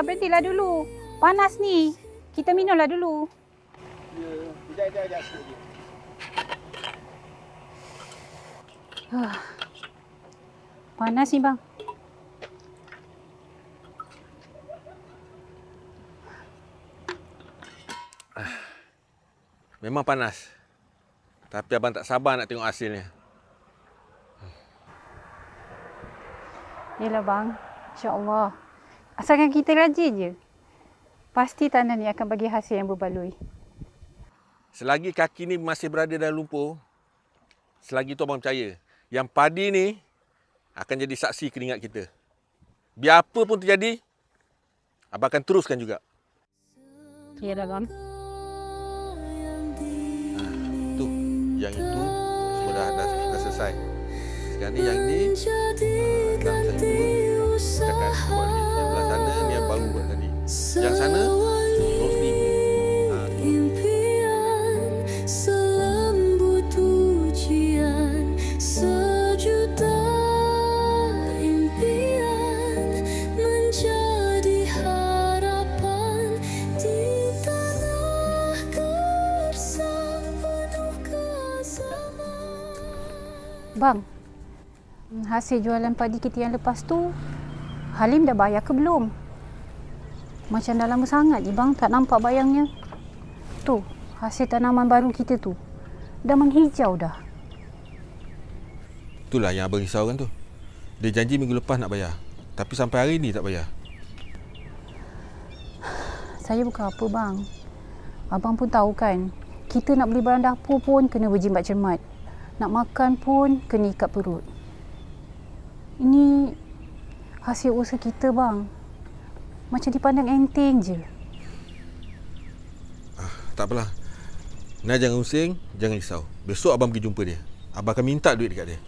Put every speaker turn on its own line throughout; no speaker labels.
sudahlah berhentilah dulu. Panas ni. Kita minumlah dulu.
Sekejap, sekejap, sekejap. sikit lagi.
Panas ni bang.
Memang panas. Tapi abang tak sabar nak tengok hasilnya.
Yelah bang. InsyaAllah. Asalkan kita rajin je. Pasti tanah ni akan bagi hasil yang berbaloi.
Selagi kaki ni masih berada dalam lumpur, selagi tu abang percaya yang padi ni akan jadi saksi keringat kita. Biar apa pun terjadi, abang akan teruskan juga.
Yelah bang.
Tu, yang itu semua dah, dah, dah selesai. Sekarang ni yang ni dalam dua cakap buat ni. Baru buat tadi. Yang sana Rosli. Ha,
kesamaan
Bang. Hasil jualan padi kita yang lepas tu, Halim dah bayar ke belum? Macam dah lama sangat je bang, tak nampak bayangnya. Tu, hasil tanaman baru kita tu. Dah menghijau dah.
Itulah yang abang risaukan tu. Dia janji minggu lepas nak bayar. Tapi sampai hari ni tak bayar.
Saya bukan apa bang. Abang pun tahu kan, kita nak beli barang dapur pun kena berjimat cermat. Nak makan pun kena ikat perut. Ini hasil usaha kita bang. Macam dipandang enteng je.
Tak apalah. Nah jangan pusing, jangan risau. Besok abang pergi jumpa dia. Abang akan minta duit dekat dia.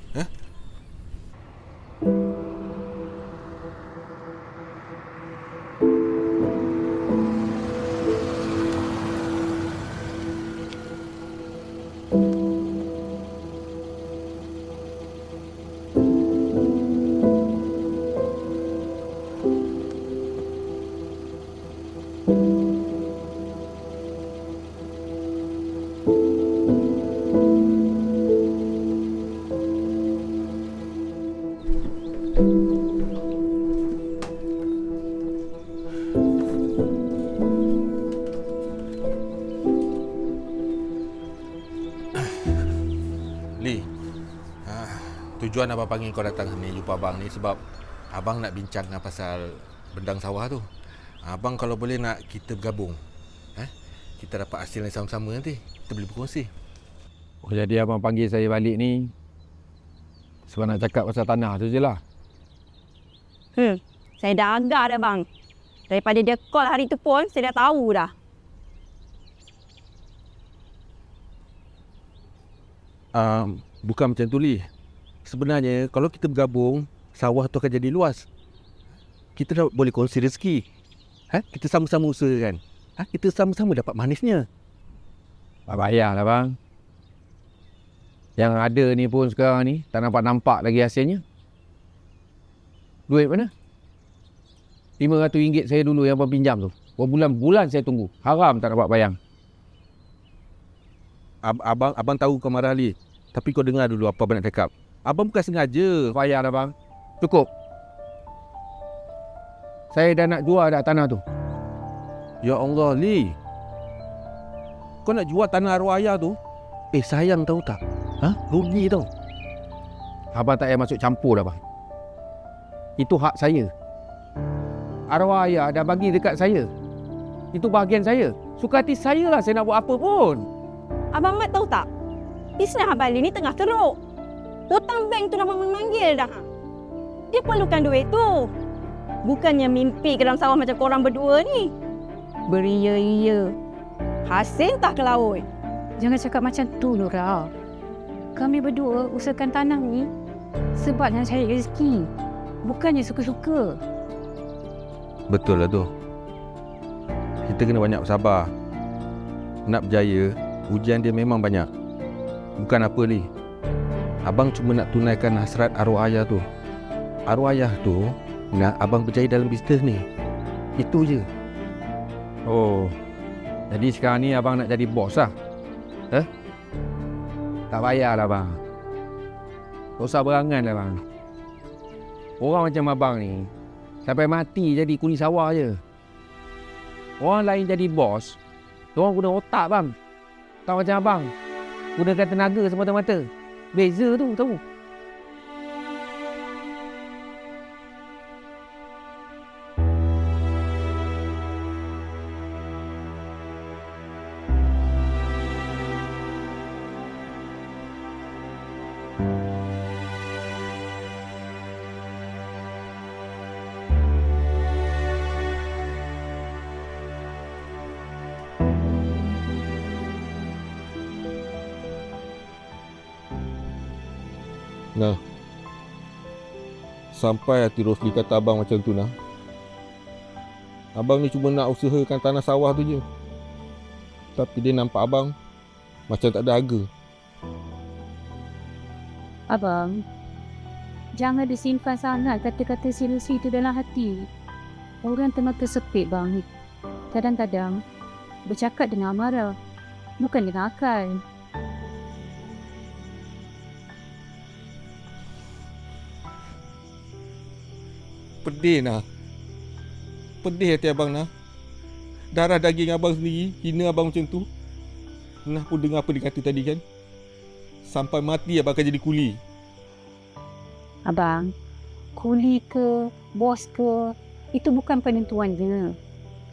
Tujuan abang panggil kau datang sini jumpa abang ni sebab abang nak bincangkan pasal bendang sawah tu. Abang kalau boleh nak kita bergabung. Eh? Kita dapat hasil yang sama-sama nanti. Kita boleh berkongsi.
Oh, jadi abang panggil saya balik ni sebab nak cakap pasal tanah tu je lah.
Hmm, saya dah agak dah bang. Daripada dia call hari tu pun, saya dah tahu dah.
Um, bukan macam tu Lee. Sebenarnya kalau kita bergabung, sawah tu akan jadi luas. Kita dah boleh kongsi rezeki. Ha? Kita sama-sama usahakan. Ha? Kita sama-sama dapat manisnya.
Tak payahlah bang. Yang ada ni pun sekarang ni tak nampak-nampak lagi hasilnya. Duit mana? RM500 saya dulu yang abang pinjam tu. Berbulan-bulan saya tunggu. Haram tak dapat bayang.
Ab- abang abang tahu kau marah Ali. Tapi kau dengar dulu apa abang nak cakap. Abang bukan sengaja.
Tak payah dah bang. Cukup. Saya dah nak jual dah tanah tu.
Ya Allah, Li. Kau nak jual tanah arwah ayah tu? Eh, sayang tahu tak? Ha? Rugi tau.
Abang tak payah masuk campur dah bang. Itu hak saya. Arwah ayah dah bagi dekat saya. Itu bahagian saya. Suka hati saya lah saya nak buat apa pun.
Abang Mat tahu tak? Bisnes Abang Ali ni tengah teruk. Hutang bank tu dah memanggil dah. Dia perlukan duit tu. Bukannya mimpi ke dalam sawah macam korang berdua ni. Beria-ia. Hasil tak ke laut.
Jangan cakap macam tu, Nura. Kami berdua usahakan tanah ni sebab nak cari rezeki. Bukannya suka-suka.
Betul lah tu. Kita kena banyak sabar. Nak berjaya, ujian dia memang banyak. Bukan apa ni. Abang cuma nak tunaikan hasrat arwah ayah tu. Arwah ayah tu nak abang berjaya dalam bisnes ni. Itu je.
Oh. Jadi sekarang ni abang nak jadi bos lah. Eh? Tak payahlah bang. Tak usah berangan lah bang. Orang macam abang ni sampai mati jadi kuli sawah je. Orang lain jadi bos, orang guna otak bang. Tak macam abang. Gunakan tenaga semata-mata. Beza tu tahu.
Nah. Sampai hati Rosli kata abang macam tu nah. Abang ni cuma nak usahakan tanah sawah tu je. Tapi dia nampak abang macam tak ada harga.
Abang, jangan disimpan sangat kata-kata silusi itu dalam hati. Orang tengah tersepit bang. Kadang-kadang bercakap dengan amarah, bukan dengan akal.
Pedih nah. Pedih hati abang nah. Darah daging abang sendiri hina abang macam tu. Nah pun dengar apa dia kata tadi kan. Sampai mati abang akan jadi kuli.
Abang, kuli ke, bos ke, itu bukan penentuannya.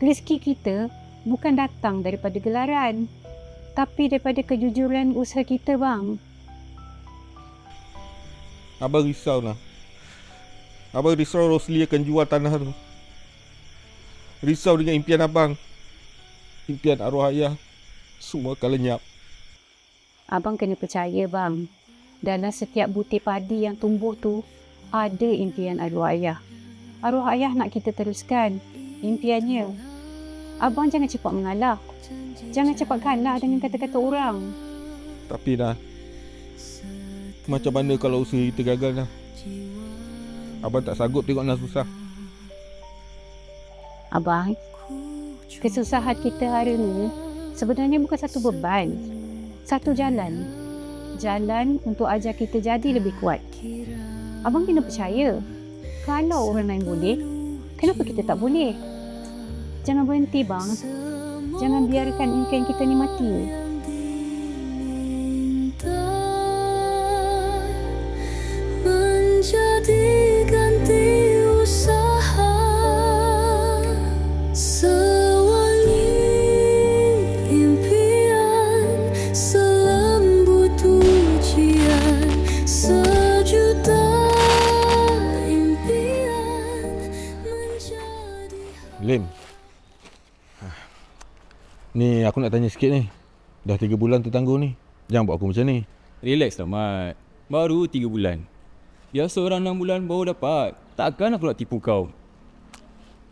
Rezeki kita bukan datang daripada gelaran, tapi daripada kejujuran usaha kita bang.
Abang risau nah. Abang risau Rosli akan jual tanah tu. Risau dengan impian abang. Impian arwah ayah. Semua akan lenyap.
Abang kena percaya bang, dalam setiap butir padi yang tumbuh tu, ada impian arwah ayah. Arwah ayah nak kita teruskan impiannya. Abang jangan cepat mengalah. Jangan cepat kalah dengan kata-kata orang.
Tapi dah. Macam mana kalau usaha kita gagal dah? Abang tak sanggup tengok Nas susah.
Abang, kesusahan kita hari ni sebenarnya bukan satu beban. Satu jalan. Jalan untuk ajar kita jadi lebih kuat. Abang kena percaya. Kalau orang lain boleh, kenapa kita tak boleh? Jangan berhenti bang. Jangan biarkan impian kita ni mati.
Aku nak tanya sikit ni. Dah 3 bulan tertangguh ni. Jangan buat aku macam ni.
Relax lah Mat Baru 3 bulan Biasa orang 6 bulan baru dapat Takkan aku nak tipu kau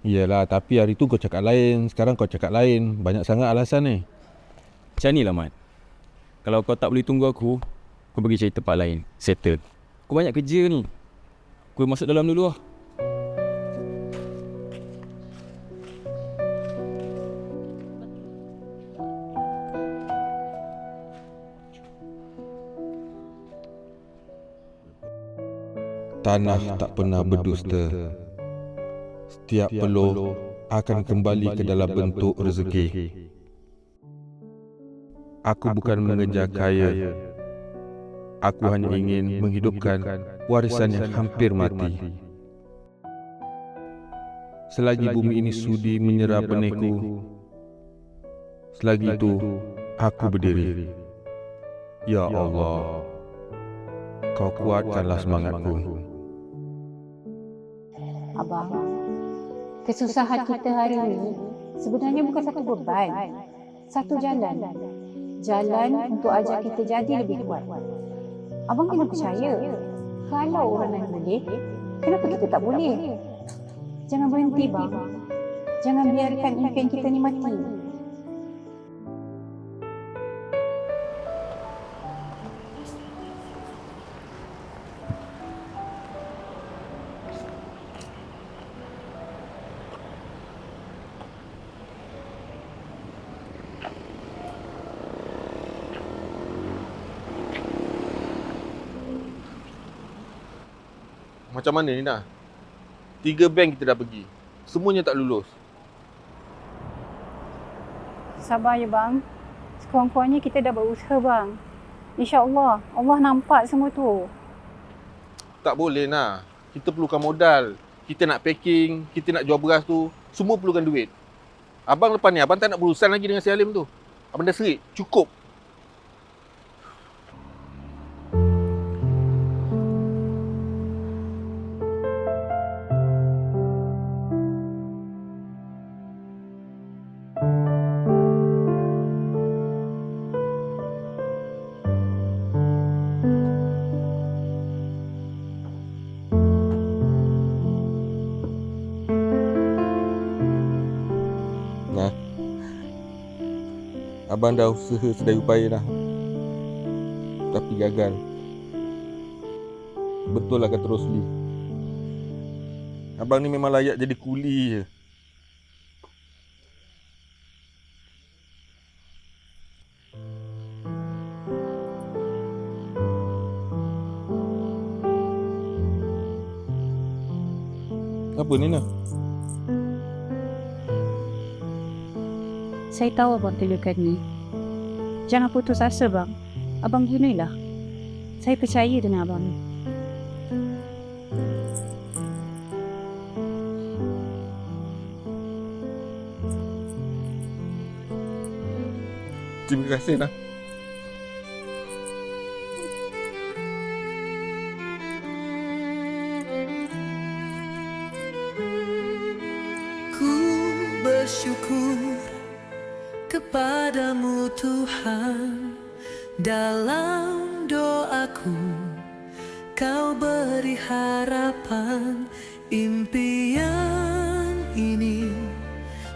Iyalah, tapi hari tu kau cakap lain. Sekarang kau cakap lain. Banyak sangat alasan ni.
Macam ni lah Mat Kalau kau tak boleh tunggu aku Kau pergi cari tempat lain Settle Kau banyak kerja ni Kau masuk dalam dulu lah
Tanah tak pernah berdusta. Setiap peluh akan kembali ke dalam bentuk rezeki. Aku bukan mengejar kaya. Aku hanya ingin menghidupkan warisan yang hampir mati. Selagi bumi ini sudi menyerap benihku, selagi itu aku berdiri. Ya Allah, kau kuatkanlah semangatku.
Abang, kesusahan kita hari ini sebenarnya bukan satu beban. Satu jalan. Jalan untuk ajar kita jadi lebih kuat. Abang kena percaya. Kalau orang lain boleh, kenapa kita tak boleh? Jangan berhenti, bang. Jangan biarkan impian kita ni mati.
Macam mana ni dah? Tiga bank kita dah pergi. Semuanya tak lulus.
Sabar ya, bang. Sekurang-kurangnya kita dah berusaha, bang. InsyaAllah, Allah nampak semua tu.
Tak boleh nak. Kita perlukan modal. Kita nak packing, kita nak jual beras tu. Semua perlukan duit. Abang lepas ni, abang tak nak berurusan lagi dengan si Halim tu. Abang dah serik. Cukup. Abang dah usaha sedaya upaya dah. Tapi gagal. Betul lah kata Rosli. Abang ni memang layak jadi kuli je. Apa ni nak?
Saya tahu abang tunjukkan ni. Jangan putus asa, bang. Abang gunalah. Saya percaya dengan abang ni.
Terima kasih nak.
Ku bersyukur Tuhan Dalam doaku kau beri harapan Impian ini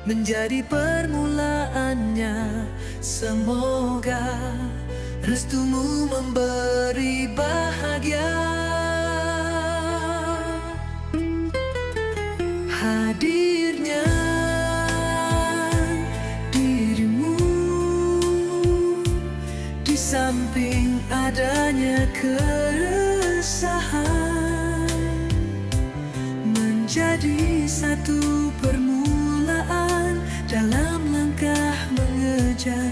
menjadi permulaannya. Semoga restumu memberi bahagia satu permulaan dalam langkah mengejar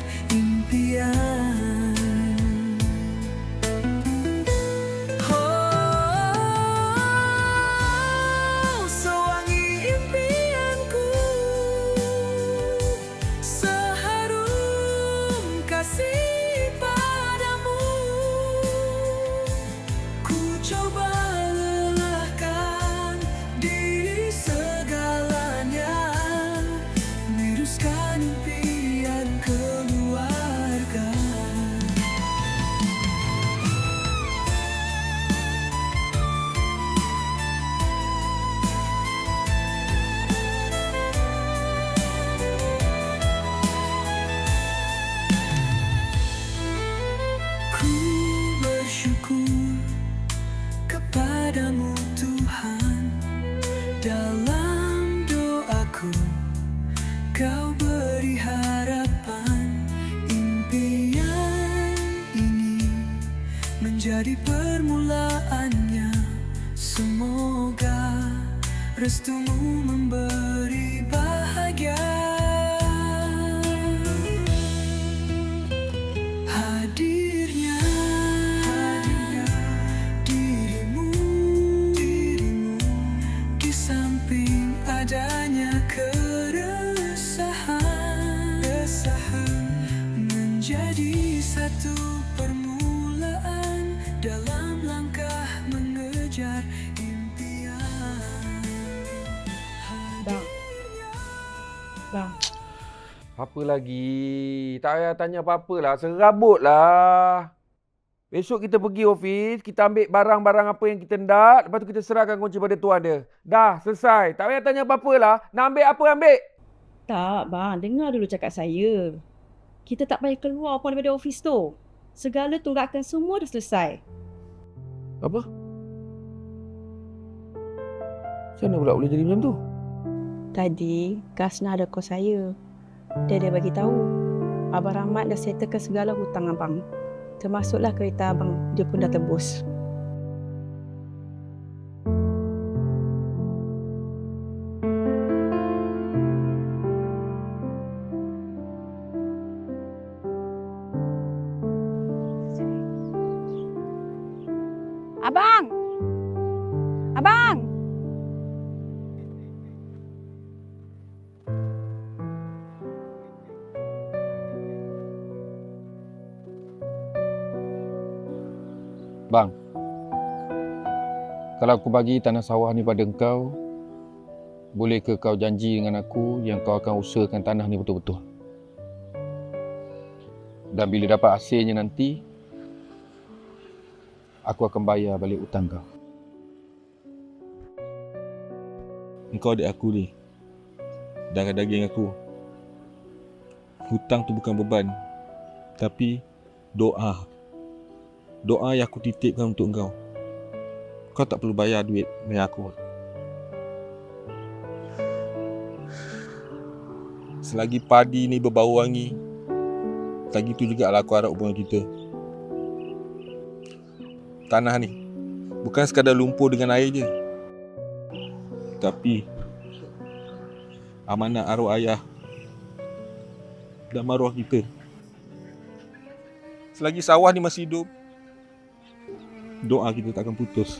lagi? Tak payah tanya apa-apa lah. Serabut lah. Besok kita pergi ofis, kita ambil barang-barang apa yang kita nak, lepas tu kita serahkan kunci pada tuan dia. Dah, selesai. Tak payah tanya apa-apa lah. Nak ambil apa, ambil.
Tak, bang. Dengar dulu cakap saya. Kita tak payah keluar pun daripada ofis tu. Segala tunggakan semua dah selesai.
Apa? Macam mana pula boleh jadi macam tu?
Tadi, Kasna ada call saya. Dia ada bagi tahu. Abang Rahmat dah settlekan segala hutang abang. Termasuklah kereta abang. Dia pun dah tebus.
Abang! Abang!
Kalau aku bagi tanah sawah ni pada engkau, boleh ke kau janji dengan aku yang kau akan usahakan tanah ni betul-betul? Dan bila dapat hasilnya nanti, aku akan bayar balik hutang kau.
Engkau adik aku ni. Darah daging aku. Hutang tu bukan beban. Tapi doa. Doa yang aku titipkan untuk engkau. Kau tak perlu bayar duit dengan aku. Selagi padi ni berbau wangi, lagi tu juga aku harap hubungan kita. Tanah ni bukan sekadar lumpur dengan air je. Tapi amanah arwah ayah dan maruah kita. Selagi sawah ni masih hidup, doa kita takkan putus.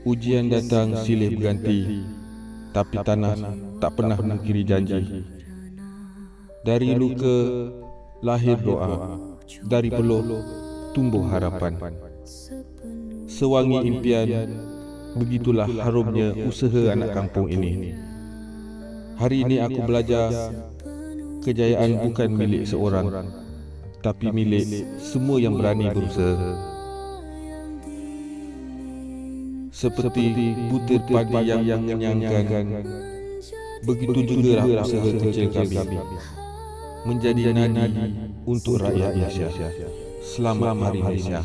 Ujian datang silih berganti, tapi tanah tak pernah mengkiri janji. Dari luka lahir doa, dari peluh tumbuh harapan. Sewangi impian, begitulah harumnya usaha anak kampung ini. Hari ini aku belajar kejayaan bukan milik seorang, tapi milik semua yang berani berusaha. Seperti butir padi yang mengenyangkan, begitu juga usaha kecil kami menjadi nadi untuk rakyat Malaysia. Selamat Hari Malaysia.